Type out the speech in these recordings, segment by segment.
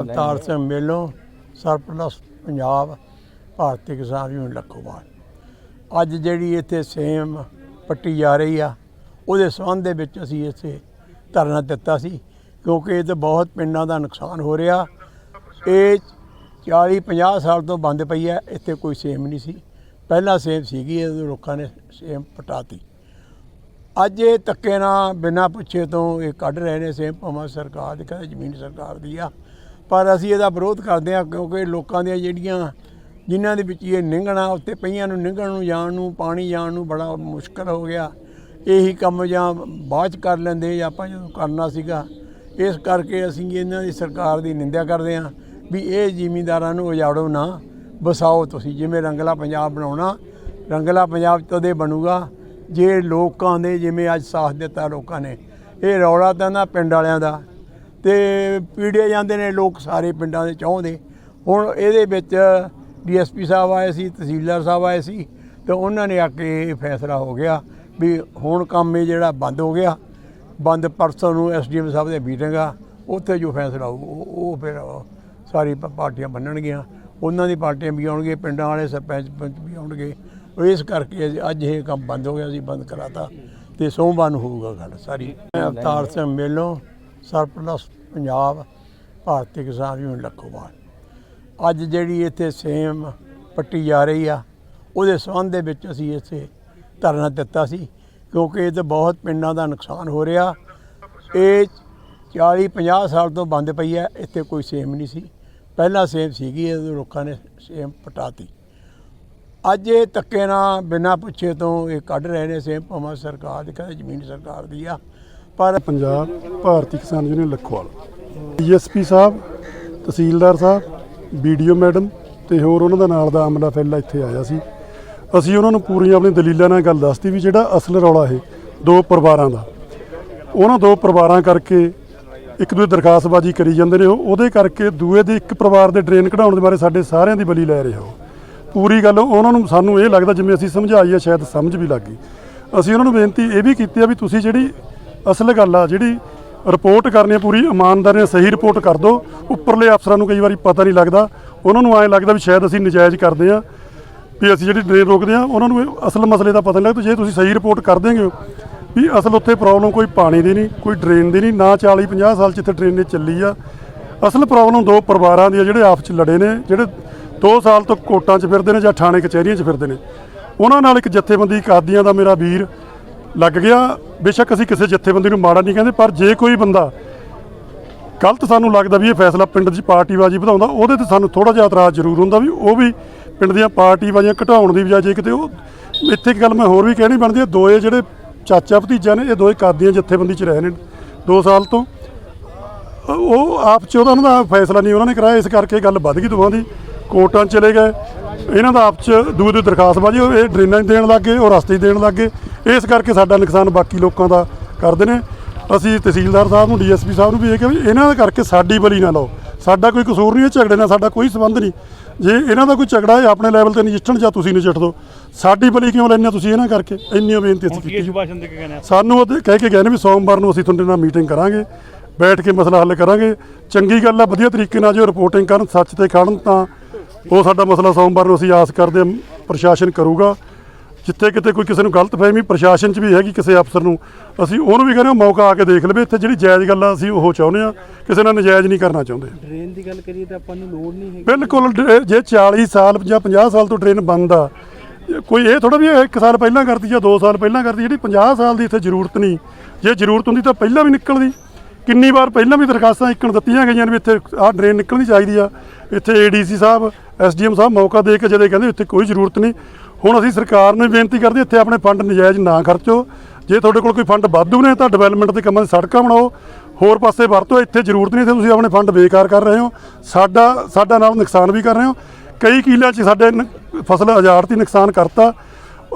ਅਵਤਾਰ ਸਿੰਘ ਮੇਲੋਂ ਸਰਪਲਸ ਪੰਜਾਬ, ਭਾਰਤੀ ਕਿਸਾਨ ਯੂਨੀਅਨ ਲੱਖੋਵਾਲ। ਅੱਜ ਜਿਹੜੀ ਇੱਥੇ ਸੇਮ ਪੱਟੀ ਜਾ ਰਹੀ ਆ, ਉਹਦੇ ਸੰਬੰਧ ਦੇ ਵਿੱਚ ਅਸੀਂ ਇੱਥੇ ਧਰਨਾ ਦਿੱਤਾ ਸੀ, ਕਿਉਂਕਿ ਇਹ ਤਾਂ ਬਹੁਤ ਪਿੰਡਾਂ ਦਾ ਨੁਕਸਾਨ ਹੋ ਰਿਹਾ। ਇਹ 40 50 ਸਾਲ ਤੋਂ ਬੰਦ ਪਈ ਹੈ ਇੱਥੇ ਕੋਈ ਸੇਮ ਨਹੀਂ ਸੀ। ਪਹਿਲਾਂ ਸੇਮ ਸੀਗੀ, ਇਹ ਲੋਕਾਂ ਨੇ ਸੇਮ ਪਟਾਤੀ। ਅੱਜ ਇਹ ਧੱਕੇ ਨਾਲ ਬਿਨਾਂ ਪੁੱਛੇ ਤੋਂ ਇਹ ਕੱਢ ਰਹੇ ਨੇ, ਸੇਮ ਭਾਵੇਂ ਸਰਕਾਰ ਦੀ, ਕਹਿੰਦੇ ਜ਼ਮੀਨ ਸਰਕਾਰ ਦੀ ਆ। ਪਰ ਅਸੀਂ ਇਹਦਾ ਵਿਰੋਧ ਕਰਦੇ ਹਾਂ ਕਿਉਂਕਿ ਲੋਕਾਂ ਦੀਆਂ ਜਿਹੜੀਆਂ ਜਿਨ੍ਹਾਂ ਦੇ ਵਿੱਚ ਇਹ ਨਿੰਗਣਾ ਉੱਤੇ ਪਈਆਂ ਨੂੰ ਨਿੰਗਣ ਨੂੰ, ਜਾਣ ਨੂੰ, ਪਾਣੀ ਜਾਣ ਨੂੰ ਬੜਾ ਮੁਸ਼ਕਲ ਹੋ ਗਿਆ। ਇਹੀ ਕੰਮ ਜਾਂ ਬਾਅਦ ਚ ਕਰ ਲੈਂਦੇ ਜਾਂ ਆਪਾਂ ਜਦੋਂ ਕਰਨਾ ਸੀਗਾ, ਇਸ ਕਰਕੇ ਅਸੀਂ ਇਹਨਾਂ ਦੀ ਸਰਕਾਰ ਦੀ ਨਿੰਦਿਆ ਕਰਦੇ ਹਾਂ ਵੀ ਇਹ ਜ਼ਿਮੀਂਦਾਰਾਂ ਨੂੰ ਉਜਾੜੋ ਨਾ। ਵਸਾਓ ਤੁਸੀਂ, ਜਿਵੇਂ ਰੰਗਲਾ ਪੰਜਾਬ ਬਣਾਉਣਾ, ਰੰਗਲਾ ਪੰਜਾਬ ਤਦੇ ਬਣੂਗਾ। ਜੇ ਲੋਕਾਂ ਦੇ ਜਿਵੇਂ ਅੱਜ ਸਾਥ ਦਿੱਤਾ ਲੋਕਾਂ ਨੇ, ਇਹ ਰੌਲਾ ਤਾਂ ਨਾ ਪਿੰਡ ਵਾਲਿਆਂ ਦਾ ਤੇ ਪੀੜੇ ਜਾਂਦੇ ਨੇ ਲੋਕ ਸਾਰੇ ਪਿੰਡਾਂ ਦੇ ਚਾਹੁੰਦੇ ਹੁਣ ਇਹਦੇ ਵਿੱਚ ਡੀਐਸਪੀ ਸਾਹਿਬ ਆਏ ਸੀ, ਤਹਿਸੀਲਦਾਰ ਸਾਹਿਬ ਆਏ ਸੀ ਤੇ ਉਹਨਾਂ ਨੇ ਆ ਕੇ ਇਹ ਫੈਸਲਾ ਹੋ ਗਿਆ ਵੀ ਹੁਣ ਕੰਮ ਇਹ ਜਿਹੜਾ ਬੰਦ ਹੋ ਗਿਆ। ਬੰਦ ਪਰਸੋਂ ਨੂੰ ਐਸਡੀਐਮ ਸਾਹਿਬ ਦੇ ਮੀਟਿੰਗ ਆ, ਉੱਥੇ ਜੋ ਫੈਸਲਾ ਹੋਊ ਉਹ ਫਿਰ ਸਾਰੀ ਪਾਰਟੀਆਂ ਬੰਨਣਗੀਆਂ ਉਹਨਾਂ ਦੀ ਪਾਰਟੀਆਂ ਵੀ ਆਉਣਗੇ ਪਿੰਡਾਂ ਵਾਲੇ ਸਰਪੰਚ ਪੰਚ ਵੀ ਆਉਣਗੇ। ਇਸ ਕਰਕੇ ਅੱਜ- ਇਹ ਕੰਮ ਬੰਦ ਹੋ ਗਿਆ ਸੀ ਬੰਦ ਕਰਾਤਾ ਤੇ ਸੋਮਵਾਰ ਨੂੰ ਹੋਊਗਾ ਗੱਲ ਸਾਰੀ। ਮੈਂ ਅਵਤਾਰ ਸਿੰਘ ਮੇਲੋਂ ਸਰਪਲਸ ਪੰਜਾਬ ਭਾਰਤੀ ਕਿਸਾਨ ਯੂਨੀਅਨ ਲੱਖੋਵਾਲ ਅੱਜ ਜਿਹੜੀ ਇੱਥੇ ਸੇਮ ਪੱਟੀ ਜਾ ਰਹੀ ਆ, ਉਹਦੇ ਸੰਬੰਧ ਦੇ ਵਿੱਚ ਅਸੀਂ ਇੱਥੇ ਧਰਨਾ ਦਿੱਤਾ ਸੀ, ਕਿਉਂਕਿ ਇਹ ਤੇ ਬਹੁਤ ਪਿੰਡਾਂ ਦਾ ਨੁਕਸਾਨ ਹੋ ਰਿਹਾ। ਇਹ 40 50 ਸਾਲ ਤੋਂ ਬੰਦ ਪਈ ਹੈ ਇੱਥੇ ਕੋਈ ਸੇਮ ਨਹੀਂ ਸੀ। ਪਹਿਲਾਂ ਸੇਮ ਸੀਗੀ, ਇਹ ਲੋਕਾਂ ਨੇ ਸੇਮ ਪਟਾਤੀ। ਅੱਜ ਇਹ ਧੱਕੇ ਨਾਲ ਬਿਨਾਂ ਪੁੱਛੇ ਤੋਂ ਇਹ ਕੱਢ ਰਹੇ ਨੇ, ਸੇਮ ਭਾਵੇਂ ਸਰਕਾਰ ਦੀ, ਕਹਿੰਦੇ ਜ਼ਮੀਨ ਸਰਕਾਰ ਦੀ ਆ। ਪਰ ਪੰਜਾਬ ਭਾਰਤੀ ਕਿਸਾਨ ਯੂਨੀਅਨ ਲਖਵਾਲ। ਡੀਐਸਪੀ ਸਾਹਿਬ, ਤਹਿਸੀਲਦਾਰ ਸਾਹਿਬ ਵੀਡੀਓ ਮੈਡਮ ਤੇ ਹੋਰ ਉਹਨਾਂ ਦਾ ਨਾਲ ਦਾ ਅਮਲਾ ਫੈਲਾ ਇੱਥੇ ਆਇਆ ਸੀ। ਅਸੀਂ ਉਹਨਾਂ ਨੂੰ ਪੂਰੀਆਂ ਆਪਣੀ ਦਲੀਲਾਂ ਨਾਲ ਗੱਲ ਦੱਸਤੀ ਵੀ ਜਿਹੜਾ ਅਸਲ ਰੌਲਾ ਇਹ ਦੋ ਪਰਿਵਾਰਾਂ ਦਾ। ਉਹਨਾਂ ਦੋ ਪਰਿਵਾਰਾਂ ਕਰਕੇ ਇੱਕ ਦੂਜੇ ਦਰਖਾਸਤਬਾਜ਼ੀ ਕਰੀ ਜਾਂਦੇ ਨੇ ਉਹ- ਉਹਦੇ ਕਰਕੇ ਦੂਏ ਦੇ ਇੱਕ ਪਰਿਵਾਰ ਦੇ ਡਰੇਨ ਕਢਾਉਣ ਦੇ ਬਾਰੇ ਸਾਡੇ ਸਾਰਿਆਂ ਦੀ ਬਲੀ ਲੈ ਰਹੇ ਹੋ। ਪੂਰੀ ਗੱਲ ਉਹਨਾਂ ਨੂੰ ਸਾਨੂੰ ਇਹ ਲੱਗਦਾ ਜਿਵੇਂ ਅਸੀਂ ਸਮਝਾਈ ਆ, ਸ਼ਾਇਦ ਸਮਝ ਵੀ ਲੱਗ ਗਈ। ਅਸੀਂ ਉਹਨਾਂ ਨੂੰ ਬੇਨਤੀ ਇਹ ਵੀ ਕੀਤੀ ਆ ਵੀ ਤੁਸੀਂ ਜਿਹੜੀ ਅਸਲ ਗੱਲ ਆ, ਜਿਹੜੀ ਰਿਪੋਰਟ ਕਰਨੀ ਹੈ ਪੂਰੀ, ਇਮਾਨਦਾਰੀ ਨਾਲ ਸਹੀ ਰਿਪੋਰਟ ਕਰ ਦਿਓ ਉੱਪਰਲੇ ਅਫਸਰਾਂ ਨੂੰ ਕਈ ਵਾਰੀ ਪਤਾ ਨਹੀਂ ਲੱਗਦਾ। ਉਹਨਾਂ ਨੂੰ ਐਂ ਲੱਗਦਾ ਵੀ ਸ਼ਾਇਦ ਅਸੀਂ ਨਜਾਇਜ਼ ਕਰਦੇ ਆ, ਵੀ ਅਸੀਂ ਜਿਹੜੀ ਡਰੇਨ ਰੋਕਦੇ ਆ, ਉਹਨਾਂ ਨੂੰ ਅਸਲ ਮਸਲੇ ਦਾ ਪਤਾ ਨਹੀਂ ਲੱਗਦਾ ਜੇ ਤੁਸੀਂ ਸਹੀ ਰਿਪੋਰਟ ਕਰ ਦੇਂਗੇ ਵੀ ਅਸਲ ਉੱਥੇ ਪ੍ਰੋਬਲਮ ਕੋਈ ਪਾਣੀ ਦੀ ਨਹੀਂ, ਕੋਈ ਡਰੇਨ ਦੀ ਨਹੀਂ, ਨਾ 40 50 ਸਾਲ ਜਿੱਥੇ ਡਰੇਨ ਨੇ ਚੱਲੀ ਆ। ਅਸਲ ਪ੍ਰੋਬਲਮ ਦੋ ਪਰਿਵਾਰਾਂ ਦੀ ਆ, ਜਿਹੜੇ ਆਪਸ ਚ ਲੜੇ ਨੇ, ਜਿਹੜੇ 2 ਸਾਲ ਤੋਂ ਕੋਟਾਂ 'ਚ ਫਿਰਦੇ ਨੇ ਜਾਂ ਥਾਣੇ ਕਚਹਿਰੀਆਂ 'ਚ ਫਿਰਦੇ ਨੇ। ਉਹਨਾਂ ਨਾਲ ਇੱਕ ਜਥੇਬੰਦੀ ਕਾਦੀਆਂ ਦਾ ਮੇਰਾ ਵੀਰ ਲੱਗ ਗਿਆ। ਬੇਸ਼ੱਕ ਅਸੀਂ ਕਿਸੇ ਜਥੇਬੰਦੀ ਨੂੰ ਮਾੜਾ ਨਹੀਂ ਕਹਿੰਦੇ, ਪਰ ਜੇ ਕੋਈ ਬੰਦਾ ਗਲਤ ਸਾਨੂੰ ਲੱਗਦਾ ਵੀ ਇਹ ਫੈਸਲਾ ਪਿੰਡ 'ਚ ਪਾਰਟੀਬਾਜ਼ੀ ਵਧਾਉਂਦਾ, ਉਹਦੇ ਤੇ ਸਾਨੂੰ ਥੋੜਾ ਜਿਹਾ ਇਤਰਾਜ਼ ਜ਼ਰੂਰ ਹੁੰਦਾ ਵੀ ਉਹ ਵੀ ਪਿੰਡ ਦੀਆਂ ਪਾਰਟੀਬਾਜ਼ੀਆਂ ਘਟਾਉਣ ਦੀ ਬਜਾਏ, ਜੇ ਕਿਤੇ ਉਹ, ਇੱਥੇ ਇੱਕ ਗੱਲ ਮੈਂ ਹੋਰ ਵੀ ਕਹਿਣੀ ਬਣਦੀ ਹੈ, ਦੋਏ ਜਿਹੜੇ ਚਾਚਾ ਭਤੀਜਾ ਨੇ, ਇਹ ਦੋਏ ਕਾਦੀਆਂ ਜਥੇਬੰਦੀ 'ਚ ਰਹੇ ਨੇ 2 ਸਾਲ ਤੋਂ। ਉਹ ਆਪ ਚ ਉਹਨਾਂ ਦਾ ਫੈਸਲਾ ਨਹੀਂ, ਉਹਨਾਂ ਨੇ ਕਰਾਇਆ, ਇਸ ਕਰਕੇ ਗੱਲ ਵੱਧ ਗਈ ਦੋਵਾਂ ਦੀ। ਕੋਰਟਾਂ 'ਚ ਚਲੇ ਗਏ। ਇਹਨਾਂ ਦਾ ਆਪ ਚ ਦੂਏ ਦੀ ਦਰਖਾਸਤਬਾਜ਼ੀ ਉਹ ਇਹ ਡਰੇਨਾਂ 'ਚ ਦੇਣ ਲੱਗੇ ਉਹ ਰਸਤੇ 'ਚ ਦੇਣ ਲੱਗੇ। ਇਸ ਕਰਕੇ ਸਾਡਾ ਨੁਕਸਾਨ ਬਾਕੀ ਲੋਕਾਂ ਦਾ ਕਰਦੇ ਨੇ। ਅਸੀਂ ਤਹਿਸੀਲਦਾਰ ਸਾਹਿਬ ਨੂੰ ਡੀਐਸਪੀ ਸਾਹਿਬ ਨੂੰ ਵੀ ਇਹ ਕਿਹਾ ਵੀ ਇਹਨਾਂ ਦਾ ਕਰਕੇ ਸਾਡੀ ਬਲੀ ਨਾ ਲਾਓ। ਸਾਡਾ ਕੋਈ ਕਸੂਰ ਨਹੀਂ ਇਹ ਝਗੜੇ ਨਾਲ ਸਾਡਾ ਕੋਈ ਸੰਬੰਧ ਨਹੀਂ। ਜੇ ਇਹਨਾਂ ਦਾ ਕੋਈ ਝਗੜਾ ਹੈ ਆਪਣੇ ਲੈਵਲ ਤੇ ਨਜਿੱਠਣ ਜਾਂ ਤੁਸੀਂ ਨਜਿੱਠ ਦਿਓ ਸਾਡੀ ਬਲੀ ਕਿਉਂ ਹੋ ਤੁਸੀਂ ਇਹਨਾਂ ਕਰਕੇ? ਇੰਨੀਆਂ ਬੇਨਤੀ ਅਸੀਂ ਕੀਤੀ। ਸਾਨੂੰ ਉਹ ਕਹਿ ਕੇ ਗਏ ਨੇ ਵੀ ਸੋਮਵਾਰ ਨੂੰ ਅਸੀਂ ਤੁਹਾਡੇ ਨਾਲ ਮੀਟਿੰਗ ਕਰਾਂਗੇ ਬੈਠ ਕੇ ਮਸਲਾ ਹੱਲ ਕਰਾਂਗੇ। ਚੰਗੀ ਗੱਲ ਆ ਵਧੀਆ ਤਰੀਕੇ ਨਾਲ ਜੇ ਰਿਪੋਰਟਿੰਗ ਕਰਨ ਸੱਚ ਤੇ ਖੜਨ ਤਾਂ ਉਹ ਸਾਡਾ ਮਸਲਾ ਸੋਮਵਾਰ ਨੂੰ ਅਸੀਂ ਆਸ ਕਰਦੇ ਹਾਂ ਪ੍ਰਸ਼ਾਸਨ ਕਰੂਗਾ। ਜਿੱਥੇ ਕਿਤੇ ਕੋਈ ਕਿਸੇ ਨੂੰ ਗਲਤ ਫਹਿਮੀ ਪ੍ਰਸ਼ਾਸਨ 'ਚ ਵੀ ਹੈਗੀ ਕਿਸੇ ਅਫਸਰ ਨੂੰ ਅਸੀਂ ਉਹਨੂੰ ਵੀ ਕਹਿੰਦੇ ਹਾਂ ਮੌਕਾ ਆ ਕੇ ਦੇਖ ਲਵੇ। ਇੱਥੇ ਜਿਹੜੀ ਜਾਇਜ਼ ਗੱਲ ਆ ਅਸੀਂ ਉਹ ਚਾਹੁੰਦੇ ਆ ਕਿਸੇ ਨਾਲ ਨਜਾਇਜ਼ ਨਹੀਂ ਕਰਨਾ ਚਾਹੁੰਦੇ। ਡਰੇਨ ਦੀ ਗੱਲ ਕਰੀਏ ਤਾਂ ਆਪਾਂ ਨੂੰ ਲੋੜ ਨਹੀਂ ਹੈਗੀ। ਬਿਲਕੁਲ ਜੇ 40 ਸਾਲ ਜਾਂ 50 ਸਾਲ ਤੋਂ ਟ੍ਰੇਨ ਬੰਦ ਆ ਕੋਈ ਇਹ ਥੋੜਾ ਵੀ ਇੱਕ ਸਾਲ ਪਹਿਲਾਂ ਕਰਦੀ ਜਾਂ 2 ਸਾਲ ਪਹਿਲਾਂ ਕਰਦੀ ਜਿਹੜੀ 50 ਸਾਲ ਦੀ ਇੱਥੇ ਜ਼ਰੂਰਤ ਨਹੀਂ। ਜੇ ਜ਼ਰੂਰਤ ਹੁੰਦੀ ਤਾਂ ਪਹਿਲਾਂ ਵੀ ਨਿਕਲਦੀ। ਕਿੰਨੀ ਵਾਰ ਪਹਿਲਾਂ ਵੀ ਦਰਖਾਸਤਾਂ ਇੱਕਣ ਦਿੱਤੀਆਂ ਗਈਆਂ ਨੇ ਵੀ ਇੱਥੇ ਆਹ ਡਰੇਨ ਨਿਕਲਣੀ ਚਾਹੀਦੀ ਆ। ਇੱਥੇ ਏਡੀਸੀ ਸਾਹਿਬ ਐਸਡੀਐਮ ਸਾਹਿਬ ਮੌਕਾ ਦੇ ਕੇ ਜਦੇ ਕਹਿੰਦੇ ਇੱਥੇ ਕੋਈ ਜ਼ਰੂਰਤ ਨਹੀਂ। ਹੁਣ ਅਸੀਂ ਸਰਕਾਰ ਨੂੰ ਬੇਨਤੀ ਕਰਦੇ ਇੱਥੇ ਆਪਣੇ ਫੰਡ ਨਜਾਇਜ਼ ਨਾ ਖਰਚੋ। ਜੇ ਤੁਹਾਡੇ ਕੋਲ ਕੋਈ ਫੰਡ ਵਾਧੂ ਨੇ ਤਾਂ ਡਿਵੈਲਪਮੈਂਟ ਦੇ ਕੰਮਾਂ 'ਚ ਸੜਕਾਂ ਬਣਾਓ। ਹੋਰ ਪਾਸੇ ਵਰਤੋ, ਇੱਥੇ ਜ਼ਰੂਰਤ ਨਹੀਂ, ਇੱਥੇ ਤੁਸੀਂ ਆਪਣੇ ਫੰਡ ਬੇਕਾਰ ਕਰ ਰਹੇ ਹੋ। ਸਾਡਾ ਸਾਡਾ ਨਾਲ ਨੁਕਸਾਨ ਵੀ ਕਰ ਰਹੇ ਹੋ। ਕਈ ਕਿੱਲਿਆਂ 'ਚ ਸਾਡੇ ਨ- ਫਸਲ ਉਜਾੜਤੀ ਨੁਕਸਾਨ ਕਰਤਾ।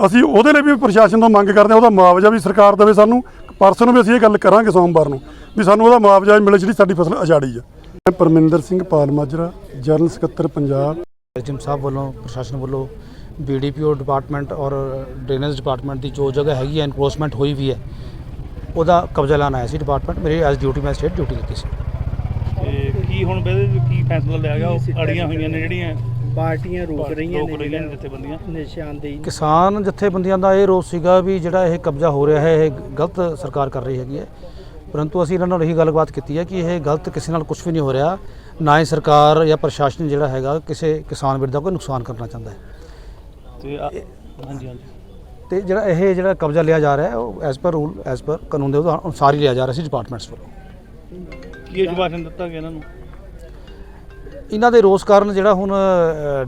ਅਸੀਂ ਉਹਦੇ ਲਈ ਵੀ ਪ੍ਰਸ਼ਾਸਨ ਤੋਂ ਮੰਗ ਕਰਦੇ ਹਾਂ, ਉਹਦਾ ਮੁਆਵਜ਼ਾ ਵੀ ਸਰਕਾਰ ਦੇਵੇ ਸਾਨੂੰ। ਪਰਸੋਂ ਨੂੰ ਵੀ ਅਸੀਂ ਇਹ ਗੱਲ ਕਰਾਂਗੇ ਸੋਮਵਾਰ ਨੂੰ ਵੀ ਸਾਨੂੰ ਉਹਦਾ ਮੁਆਵਜ਼ਾ ਵੀ ਮਿਲੇ ਜਿਹੜੀ ਸਾਡੀ ਫਸਲ ਅਜਾੜੀ ਆ। ਮੈਂ ਪਰਮਿੰਦਰ ਸਿੰਘ ਪਾਲ ਮਾਜਰਾ, ਜਨਰਲ ਸਕੱਤਰ, ਪੰਜਾਬ। ਐਸਡੀਐਮ ਸਾਹਿਬ ਵੱਲੋਂ ਪ੍ਰਸ਼ਾਸਨ ਵੱਲੋਂ ਬੀਡੀਪੀਓ ਡਿਪਾਰਟਮੈਂਟ ਔਰ ਡਰੇਨੇਜ ਡਿਪਾਰਟਮੈਂਟ ਦੀ ਜੋ ਜਗ੍ਹਾ ਹੈਗੀ ਹੈ ਇਨਕਰੋਚਮੈਂਟ ਹੋਈ ਵੀ ਹੈ ਉਹਦਾ ਕਬਜ਼ਾ ਲੈਣ ਆਇਆ ਸੀ ਡਿਪਾਰਟਮੈਂਟ ਮੇਰੀ ਐਸ ਡਿਊਟੀ ਮੈਂ ਸਟੇਟ ਡਿਊਟੀ ਲੱਗੀ ਸੀ। ਤੇ ਕੀ ਹੁਣ ਵਿੱਚ ਕੀ ਫੈਸਲਾ ਲਿਆ ਗਿਆ? ਉਹ ਅੜੀਆਂ ਹੋਈਆਂ ਨੇ ਜਿਹੜੀਆਂ ਪਾਰਟੀਆਂ ਰੋਕ ਰਹੀਆਂ ਰੋਕ ਨੇ ਰਹੀਆਂ ਨੇ ਜਥੇਬੰਦੀਆਂ। ਨਿਸ਼ਾਨਦੇਹੀ ਕਿਸਾਨ ਜਥੇਬੰਦੀਆਂ ਦਾ ਇਹ ਰੋਸ ਸੀਗਾ ਵੀ ਜਿਹੜਾ ਇਹ ਕਬਜ਼ਾ ਹੋ ਰਿਹਾ ਹੈ ਇਹ ਗਲਤ ਸਰਕਾਰ ਕਰ ਰਹੀ ਹੈਗੀ ਹੈ। ਪਰੰਤੂ ਅਸੀਂ ਇਹਨਾਂ ਨਾਲ ਇਹੀ ਗੱਲਬਾਤ ਕੀਤੀ ਹੈ ਕਿ ਇਹ ਗਲਤ ਕਿਸੇ ਨਾਲ ਕੁਝ ਵੀ ਨਹੀਂ ਹੋ ਰਿਹਾ। ਨਾ ਹੀ ਸਰਕਾਰ ਜਾਂ ਪ੍ਰਸ਼ਾਸਨ ਜਿਹੜਾ ਹੈਗਾ ਕਿਸੇ ਕਿਸਾਨ ਵੀਰ ਦਾ ਕੋਈ ਨੁਕਸਾਨ ਕਰਨਾ ਚਾਹੁੰਦਾ ਹੈ। ਤੇ ਆ- ਹਾਂਜੀ ਹਾਂਜੀ। ਤੇ ਜਿਹੜਾ ਇਹ ਜਿਹੜਾ ਕਬਜ਼ਾ ਲਿਆ ਜਾ ਰਿਹਾ ਹੈ ਉਹ as per rule as per ਕਾਨੂੰਨ ਦੇ ਅਨੁਸਾਰ ਹੀ ਲਿਆ ਜਾ ਰਿਹਾ ਸੀ ਡਿਪਾਰਟਮੈਂਟਸ ਵੱਲੋਂ। ਕੀ ਅਜਵਾਸ਼ਨ ਦਿੱਤਾ ਗਿਆ ਇਹਨਾਂ ਨੂੰ? ਇਹਨਾਂ ਦੇ ਰੋਸ ਕਾਰਨ ਜਿਹੜਾ ਹੁਣ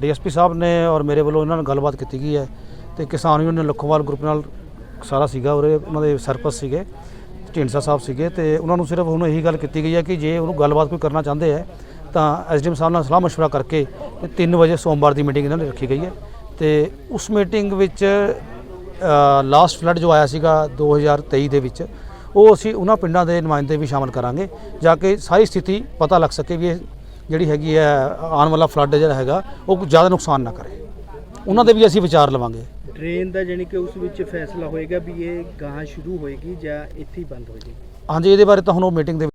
ਡੀਐਸਪੀ ਸਾਹਿਬ ਨੇ ਔਰ ਮੇਰੇ ਵੱਲੋਂ ਇਹਨਾਂ ਨਾਲ ਗੱਲਬਾਤ ਕੀਤੀ ਗਈ ਹੈ ਤੇ ਕਿਸਾਨ ਯੂਨੀਅਨ ਲਖੋਵਾਲ ਗਰੁੱਪ ਨਾਲ ਸਾਰਾ ਸੀਗਾ ਉਰੇ ਉਹਨਾਂ ਦੇ ਸਰਪੰਚ ਸੀਗੇ ਢੀਂਡਸਾ ਸਾਹਿਬ ਸੀਗੇ ਤੇ ਉਹਨਾਂ ਨੂੰ ਸਿਰਫ ਹੁਣ ਇਹੀ ਗੱਲ ਕੀਤੀ ਗਈ ਹੈ ਕਿ ਜੇ ਉਹਨੂੰ ਗੱਲਬਾਤ ਕੋਈ ਕਰਨਾ ਚਾਹੁੰਦੇ ਹੈ ਤਾਂ ਐਸਡੀਐਮ ਸਾਹਿਬ ਨਾਲ ਸਲਾਹ مشورہ ਕਰਕੇ ਤੇ 3 ਵਜੇ ਸੋਮਵਾਰ ਦੀ ਮੀਟਿੰਗ ਇਹਨਾਂ ਨੇ ਰੱਖੀ ਗਈ ਹੈ ਤੇ ਉਸ ਮੀਟਿੰਗ ਵਿੱਚ ਲਾਸਟ ਫਲੱਡ ਜੋ ਆਇਆ ਸੀਗਾ 2023 ਦੇ ਵਿੱਚ ਉਹ ਅਸੀਂ ਉਹਨਾਂ ਪਿੰਡਾਂ ਦੇ ਨੁਮਾਇੰਦੇ ਵੀ ਸ਼ਾਮਲ ਕਰਾਂਗੇ ਜਾ ਕੇ ਸਾਰੀ ਸਥਿਤੀ ਪਤਾ ਲੱਗ ਸਕੇ ਵੀ ਇਹ ਜਿਹੜੀ ਹੈਗੀ ਹੈ ਆਉਣ ਵਾਲਾ ਫਲੱਡ ਜਿਹੜਾ ਹੈਗਾ ਉਹ ਕੋਈ ਜ਼ਿਆਦਾ ਨੁਕਸਾਨ ਨਾ ਕਰੇ ਉਹਨਾਂ ਦੇ ਵੀ ਅਸੀਂ ਵਿਚਾਰ ਲਵਾਂਗੇ ਡਰੇਨ ਦਾ ਜਾਨੀ ਕਿ ਉਸ ਵਿੱਚ ਫੈਸਲਾ ਹੋਏਗਾ ਵੀ ਇਹ ਗਾਂ ਸ਼ੁਰੂ ਹੋਏਗੀ ਜਾਂ ਇੱਥੇ ਹੀ ਬੰਦ ਹੋ ਜਾਏਗੀ ਹਾਂਜੀ ਇਹਦੇ ਬਾਰੇ ਤਾਂ ਹੁਣ ਉਹ ਮੀਟਿੰਗ ਦੇ